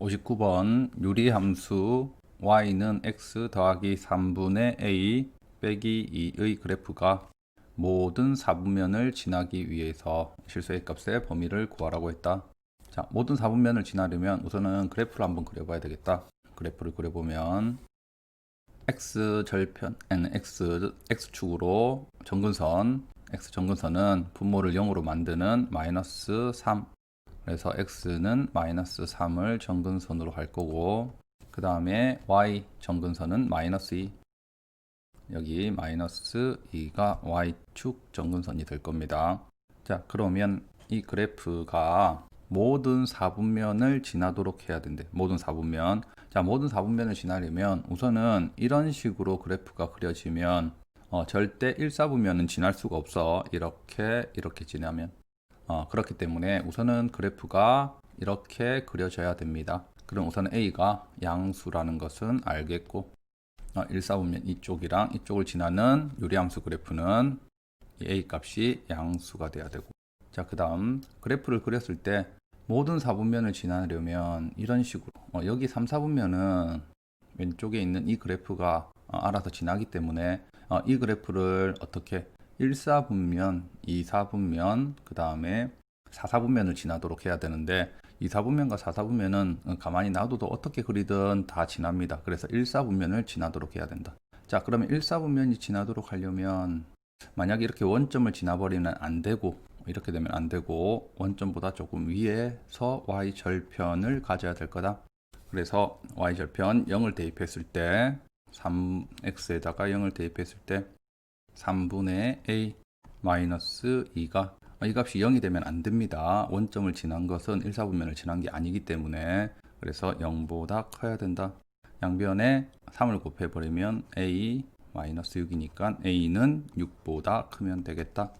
59번 유리함수 y는 x 더하기 3분의 a 빼기 2의 그래프가 모든 4분면을 지나기 위해서 실수의 값의 범위를 구하라고 했다. 자, 모든 4분면을 지나려면 우선은 그래프를 한번 그려봐야 되겠다. 그래프를 그려보면 x 절편 n x x축으로 정근선 x 정근선은 분모를 0으로 만드는 마이너스 3 그래서 x는 마이너스 3을 정근선으로 할 거고 그 다음에 y 정근선은 마이너스 2 여기 마이너스 2가 y축 정근선이 될 겁니다. 자 그러면 이 그래프가 모든 4분면을 지나도록 해야 된대. 모든 4분면. 자 모든 4분면을 지나려면 우선은 이런 식으로 그래프가 그려지면 어, 절대 1, 4분면은 지날 수가 없어. 이렇게 이렇게 지나면 어, 그렇기 때문에 우선은 그래프가 이렇게 그려져야 됩니다. 그럼 우선 A가 양수라는 것은 알겠고 어, 1, 4분면 이쪽이랑 이쪽을 지나는 유리함수 그래프는 이 A 값이 양수가 돼야 되고 자 그 다음 그래프를 그렸을 때 모든 4분면을 지나려면 이런 식으로 어, 여기 3, 4분면은 왼쪽에 있는 이 그래프가 어, 알아서 지나기 때문에 어, 이 그래프를 어떻게 1, 4분면, 2, 4분면, 그 다음에 4, 4분면을 지나도록 해야 되는데 2, 4분면과 4, 4분면은 가만히 놔둬도 어떻게 그리든 다 지납니다. 그래서 1, 4분면을 지나도록 해야 된다. 자, 그러면 1, 4분면이 지나도록 하려면 만약에 이렇게 원점을 지나버리면 안 되고 이렇게 되면 안 되고 원점보다 조금 위에서 y 절편을 가져야 될 거다. 그래서 y 절편 0을 대입했을 때 3x에다가 0을 대입했을 때 3분의 a 마이너스 2가 이 값이 0이 되면 안 됩니다. 원점을 지난 것은 1, 4분면을 지난 게 아니기 때문에 그래서 0보다 커야 된다. 양변에 3을 곱해버리면 a 마이너스 6이니까 a는 6보다 크면 되겠다.